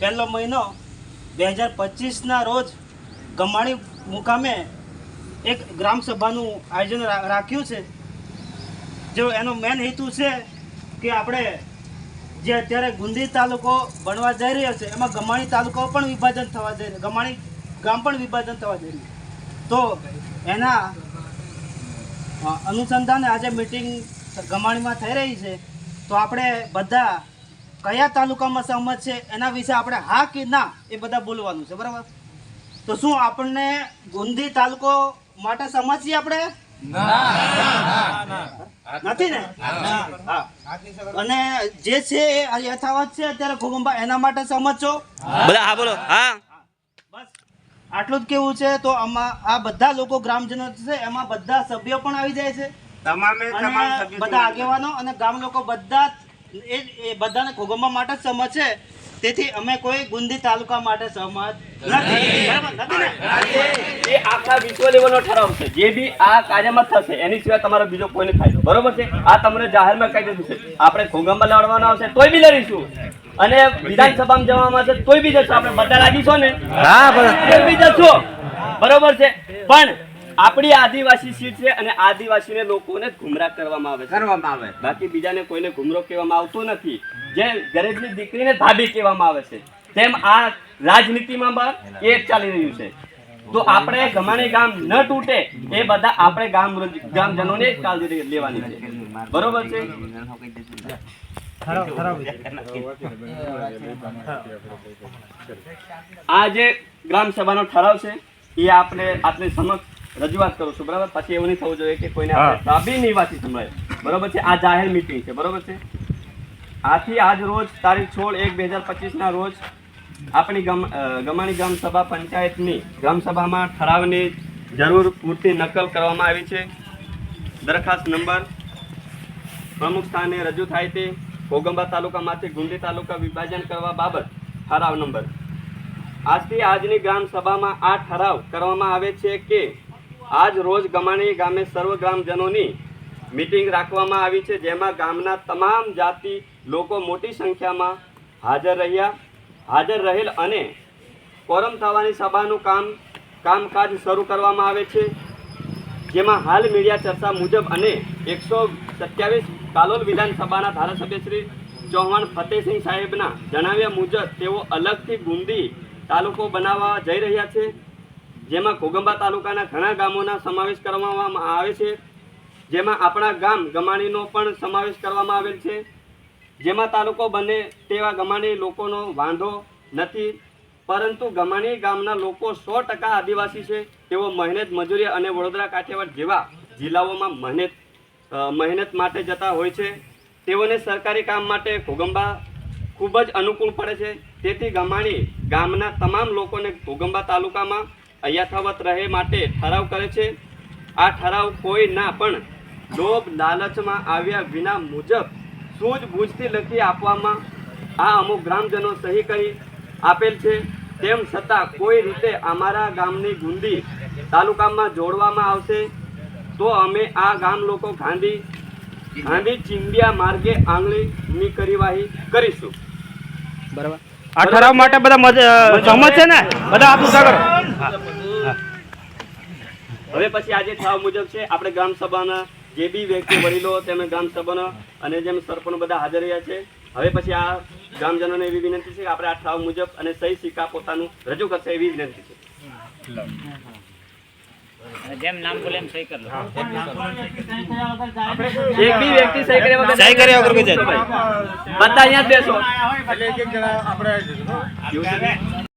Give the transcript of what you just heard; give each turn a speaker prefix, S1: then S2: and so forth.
S1: પહેલો મહિનો બે હજાર પચીસના રોજ ગમાણી મુકામે એક ગ્રામસભાનું આયોજન રાખ્યું છે. જો એનો મેન હેતુ છે કે આપણે જે અત્યારે ગુંદી તાલુકો બનવા જઈ રહ્યો છે, એમાં ગમાણી તાલુકો પણ વિભાજન થવા જઈ રહ્યો, ગમાણી ગામ પણ વિભાજન થવા જઈ રહ્યું. તો એના અનુસંધાને આજે મિટિંગ ગમાણીમાં થઈ રહી છે. તો આપણે બધા કયા તાલુકામાં સહમત છે એના વિશે આપણે હા કે ના એ બધા બોલવાનું છે બરાબર? તો શું આપણને ગુંદી તાલુકો માટે સહમત છીએ આપણે નથી ને? હા અને જે છે એ યથાવત છે અત્યારે ખોગંબા એના માટે સહમત છો?
S2: બધા હા બોલો. હા.
S1: બસ. આટલું જ કેવું છે તો આમાં આ બધા લોકો ગ્રામજનો છે એમાં બધા સભ્યો પણ આવી જાય છે.
S3: તમામે તમામ
S1: બધા આગેવાનો અને ગામ લોકો બધા જ એ એ બધાને ખોગંબા માટે જ સહમત છે. તેથી અમે કોઈ ગુંદી તાલુકા માટે સહમત નથી. બરાબર? નથી ને?
S2: એ આખા વિશ્વ લેવલનો ઠરાવ છે. જે બી આ કાર્યમાં થશે એની સિવાય તમારો બીજો કોઈને ફાયદો બરોબર છે? આ તમને જાહેરમાં કહી દીધું છે. આપણે ખોગંબા લડવાનો આવશે તોય બી લડીશું. અને વિધાનસભામાં જવામાં છે તોય બી જશું. આપણે બધા રાજી છો ને?
S4: હા બસ
S2: બી જશો. બરોબર છે? પણ આપણી આદિવાસી સીટ છે અને આદિવાસીને લોકોને ગુમરાહ કરવામાં આવે
S3: કરવામાં આવે.
S2: બાકી બીજાને કોઈને ગુમરો કહેવામાં આવતો નથી. જે ગરીબની દીકરીને ધાબી કહેવામાં આવે છે. તેમ આ રાજનીતિમાં પણ એ જ ચાલી રહ્યું છે. તો આપણે ગમાણી ગામ ન તૂટે એ બધા આપણે ગામ ગામજનોને જ કાળજી લેવાની છે. બરોબર છે? આ જે ગ્રામ સભાનો ઠરાવ છે એ આપણે આપની સમક્ષ રજૂઆત કરું છું બરાબર? પછી એવું નહીં થવું જોઈએ કે કોઈને તાબી નિવાસી સંભળાય. બરોબર છે? આ જાહેર મીટિંગ છે બરોબર છે? આથી આજ રોજ તારીખ સોળ એક બે હજાર પચીસના રોજ આપણી ગમ ગમાણી ગ્રામ સભા પંચાયતની ગ્રામ સભામાં ઠરાવની જરૂર પૂરતી નકલ કરવામાં આવી છે. દરખાસ્ત નંબર પ્રમુખ સ્થાને રજૂ થાય તે ઘોગંબા તાલુકામાંથી ગુંડી તાલુકા વિભાજન કરવા બાબત ઠરાવ નંબર. આજથી આજની ગ્રામ સભામાં આ ઠરાવ કરવામાં આવે છે કે આજ રોજ ગમાણી ગામે સર્વ ગ્રામજનોની મીટિંગ રાખવામાં આવી છે, જેમાં ગામના તમામ જાતિ લોકો મોટી સંખ્યામાં હાજર રહ્યા, હાજર રહેલ અને કોરમ થવાની સભાનું કામ, કામકાજ શરૂ કરવામાં આવે છે. જેમાં હાલ મીડિયા ચર્ચા મુજબ અને એકસો સત્યાવીસ કાલોલ વિધાનસભાના ધારાસભ્ય શ્રી ચૌહાણ ફતેહસિંહ સાહેબના જણાવ્યા મુજબ તેઓ અલગથી ગુંદી તાલુકો બનાવવા જઈ રહ્યા છે. જેમાં ઘોગંબા તાલુકાના ઘણા ગામોના સમાવેશ કરવામાં આવે છે. જેમાં આપણા ગામ ગમાણીનો પણ સમાવેશ કરવામાં આવેલ છે. જેમાં તાલુકો બને તેવા ગમાણી લોકોનો વાંધો નથી. પરંતુ ગમાણી ગામના લોકો સો ટકા આદિવાસી છે. તેઓ મહેનત, મજૂરી અને વડોદરા, કાઠિયાવાડ જેવા જિલ્લાઓમાં મહેનત મહેનત માટે જતા હોય છે. તેઓને સરકારી કામ માટે ઘોગંબા ખૂબ જ અનુકૂળ પડે છે. તેથી ગમાણી ગામના તમામ લોકોને ઘોગંબા તાલુકામાં યથાવત રહે માટે ઠરાવ કરે છે. આ ઠરાવ કોઈ ના પણ લોભ લાલચમાં આવ્યા વિના મુજબ સૂઝબૂઝથી લખી આપવામાં આ અમુક ગ્રામજનો સહી કરી આપેલ છે. તેમ છતાં કોઈ રીતે અમારા ગામની ગુંદી તાલુકામાં જોડવામાં આવશે તો અમે આ ગામ લોકો ગાંધી ગાંધી ચિંબિયા માર્ગે આંગળીની કરીવાહી કરીશું.
S4: બરાબર. આ ઠરાવ માટે બધા સહમત છે ને? બધા હાથ કરો.
S2: હવે પછી આજે ઠરાવ મુજબ છે આપણે ગ્રામ સભાના જે બી વ્યક્તિ વડીલો તેમ ગ્રામ સભાના અને જેમ સરપંચ બધા હાજર રહ્યા છે હવે પછી આ ગ્રામજનોને એવી વિનંતી છે કે આપણે આ ઠરાવ મુજબ અને સહી સિક્કા પોતાનું રજૂ કરશે એવી વિનંતી છે.
S5: જેમ નામ બોલે એમ સહી કરી
S2: એક બી વ્યક્તિ સહી કર્યા વગર
S4: સહી કર્યા વગર
S2: બધા અહીંયા બેસો.
S3: એટલે એક એક જણા આપણે
S2: છે?